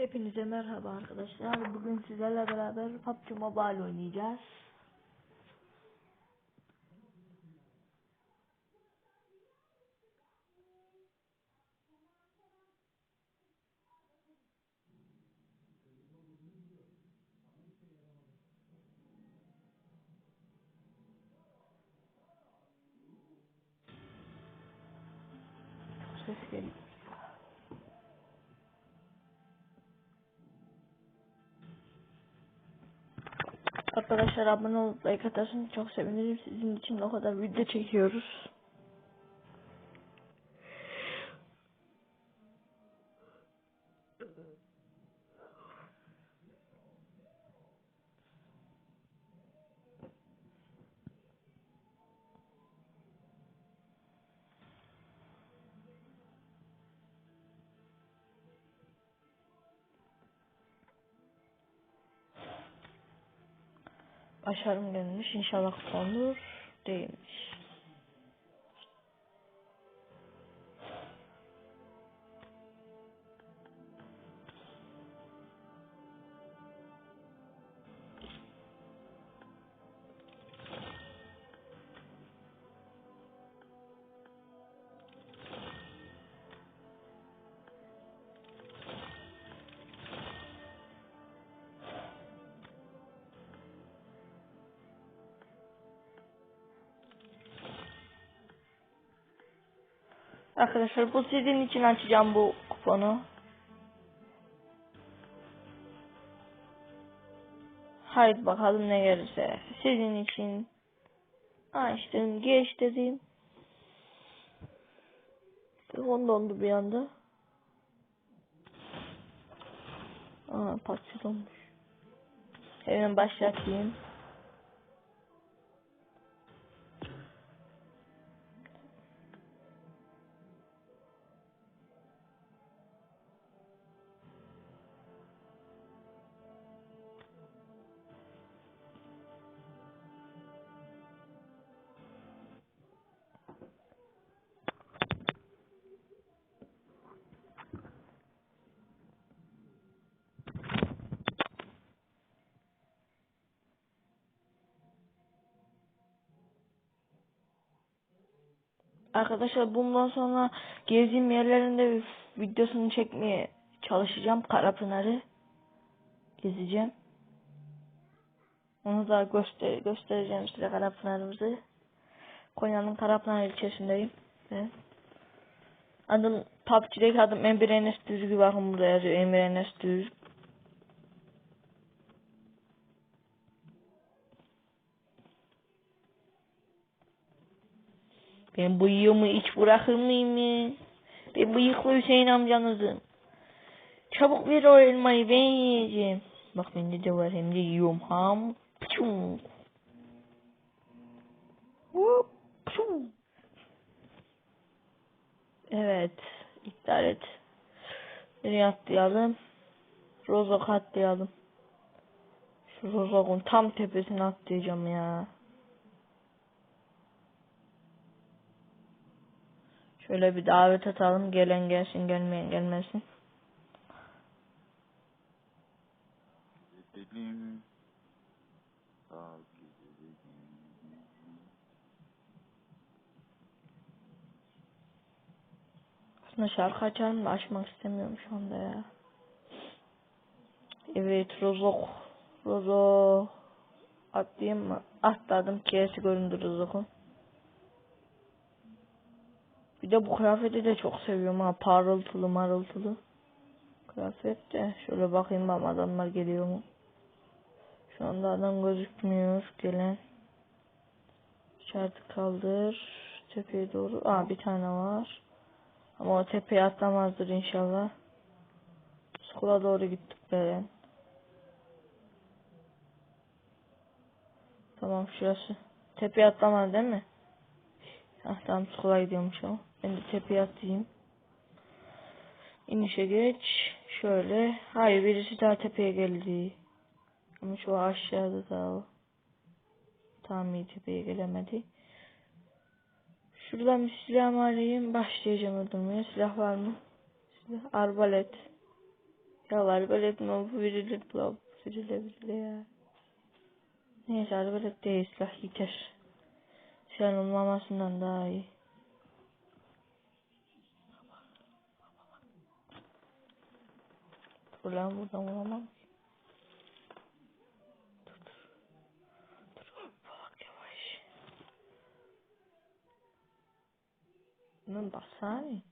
Hepinize merhaba arkadaşlar. Bugün sizlerle beraber PUBG Mobile oynayacağız. Ses geliyor. Arkadaşlar abone olup like atarsanız çok sevinirim. Sizin için o kadar video çekiyoruz. Başarım gelmiş. İnşallah olur. Değilmiş. Arkadaşlar bu sizin için açacağım bu kuponu. Haydi bakalım ne gelirse. Sizin için açtım geç dedim. Telefon dondu bir anda. Aa patçı donmuş. Hemen başlatayım. Arkadaşlar bundan sonra gezdiğim yerlerinde videosunu çekmeye çalışacağım. Karapınar'ı gezeceğim. Onu da göster göstereceğim size Karapınar'ımızı. Konya'nın Karapınar ilçesindeyim. Evet. Adım PUBG'deki adım Emir Enes Düzgü bakın burada yazıyor Emir Enes Düzgü. Ben bıyığımı hiç bırakır mıyım? Ben bıyıklı Hüseyin amcanızım. Çabuk ver o elmayı ben yiyeceğim. Bak bende de var hem de yiyorum. Ham. Pçum. Hop. Pçum. Evet. iptal et. Nereye atlayalım? Rozok atlayalım. Şu Rozok'un tam tepesine atlayacağım ya. Şöyle bir davet atalım. Gelen gelsin, gelmeyen gelmesin. Gidelim. Aslında şarkı açarım da açmak istemiyorum şu anda ya. Evet Rozok. Rozok. Atlayayım mı? Atladım. K'si göründü Rozok'un. Bir de bu kıyafeti de çok seviyorum ha. Parıltılı marıltılı. Kıyafet de. Şöyle bakayım bak adamlar geliyor mu? Şu anda adam gözükmüyor. Gelen. İşareti kaldır. Tepeye doğru. Aa bir tane var. Ama o tepeye atlamazdır inşallah. Skula doğru gittik ben. Tamam şurası. Tepeye atlamadı değil mi? Ah tamam skula gidiyormuş o. Ben de tepeye atlayayım. İnişe geç. Şöyle. Hayır birisi daha tepeye geldi. Ama şu aşağıda da o. Tam iyi tepeye gelemedi. Şuradan bir silah arayayım? Başlayacağım öldürmeye. Silah var mı? Silah. Arbalet. Ya var böyle bu verilir bu verilir verilir ya. Neyse arbelet değil silah yeter. Sen olmamasından daha iyi. Dur lan buradan vuramam. Dur dur. Dur bak yavaş. Bunun baksana.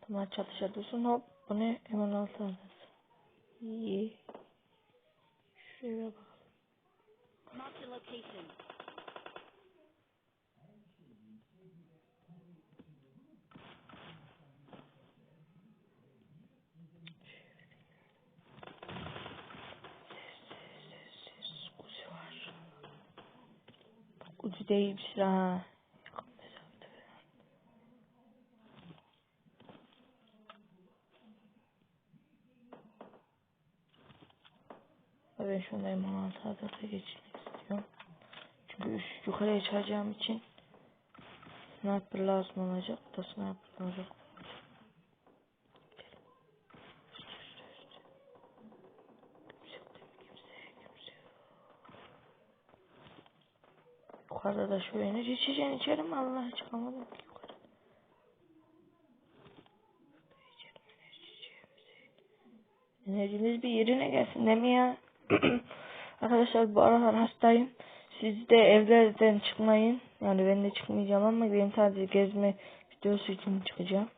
Tamam çatışa dursun hop. Bu ne? Hemen altı alırız. İyi. Şuraya bak. Marked a location. Uzi değilmiş ha. Ben şunda M16 adata geçmek istiyorum. Çünkü üst yukarıya çıkacağım için sniper lazım olacak. Da sniper olacak. Üst üst üst. Kimse yok değil mi? Kimse, kimse yok. Yukarıda da şu enerji içeceğini içerim Allah çıkamadım yukarı. İçerim. Enerjimiz bir yerine gelsin değil mi ya? Arkadaşlar bu aralar hastayım. Siz de evlerden çıkmayın. Yani ben de çıkmayacağım ama ben sadece gezme videosu için çıkacağım.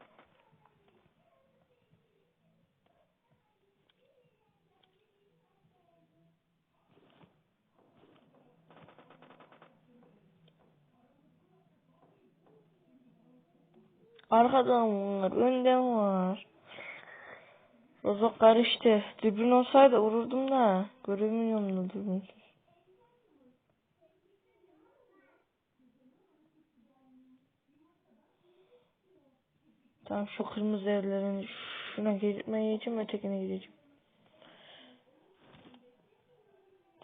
Arkadan var, önden var. Rozok karıştı. Dürbün olsaydı vururdum da. Göremiyorum da dürbünsüz. Tamam şu kırmızı evlerin şuna gitmeye gideceğim ötekine gideceğim.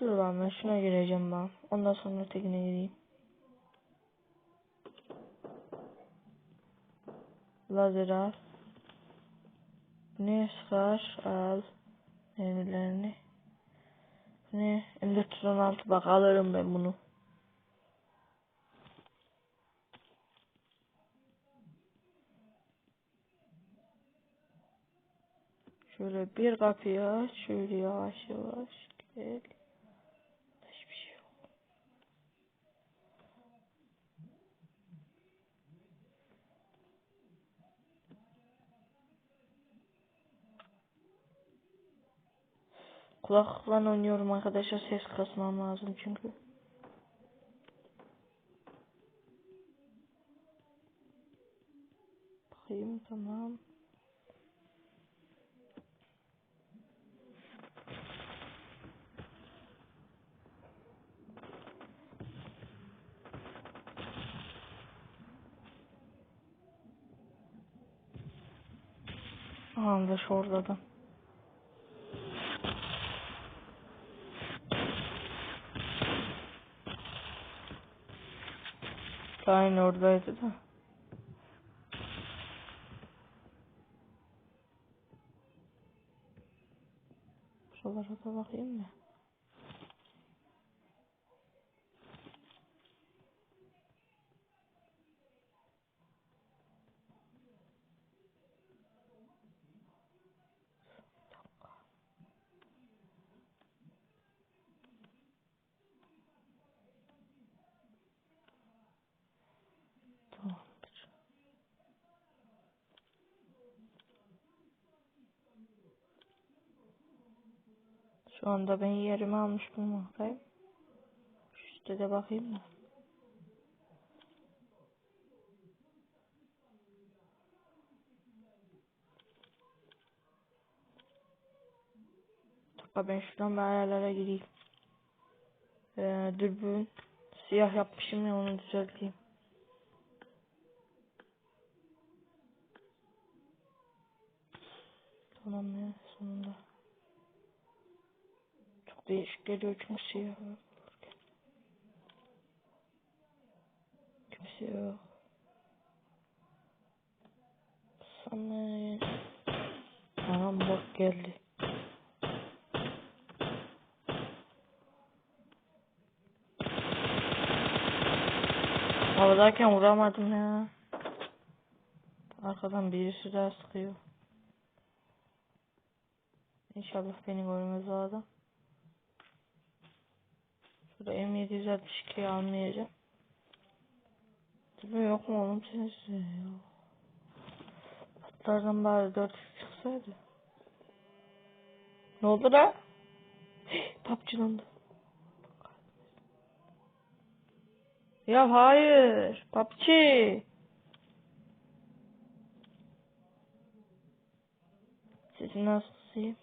Dur lan ben şuna gireceğim ben. Ondan sonra ötekine gireyim. Lazer al. Ne sıkar al. Mermilerini. Ne? M416 bak alırım ben bunu. Şöyle bir kapıyı aç. Şöyle yavaş yavaş gel. Kulaklıkla oynuyorum arkadaşlar. Ses kasmam lazım çünkü. Bakayım tamam. Aha da şurada da. Aynı oradaydı da. Şuralara da bakayım mı? Tamamdır. Şu anda ben yerimi almış bulunmaktayım. Şu üstte de bakayım da. Dakika ben şuradan bir ayarlara gireyim. Ee, dürbün siyah yapmışım ya onu düzelteyim. Tamam ya sonunda. Değişik geliyor çünkü siyah. Kimse yok. Samet. Anam bak geldi. Havadayken vuramadım ya. Arkadan birisi daha sıkıyor. İnşallah beni görmez o adam. Şurada M762'yi almayacağım. Tabii yok mu oğlum senin size ya? Patlardan bari 4 çıksaydı. Ne oldu la? Papçılandı. Ya hayır. Papçı. Sesi nasıl kısayım?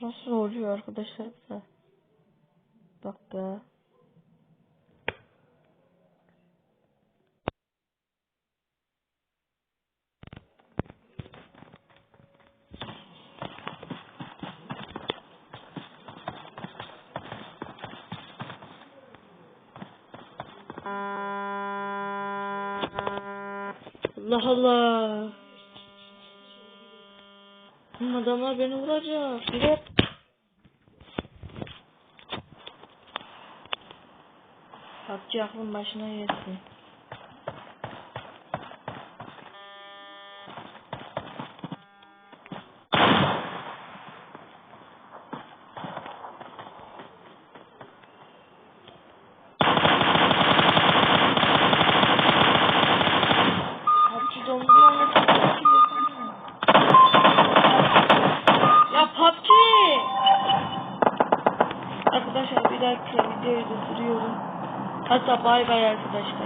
Burası oluyor arkadaşlar da. Bak be. Allah Allah. Oğlum adamlar beni vuracak. De- PUBG aklın başına gelsin. PUBG donduruyor ve PUBG yapamıyor. Ya PUBG! Arkadaşlar bir dakika videoyu durduruyorum. Hatta bay bay arkadaşlar.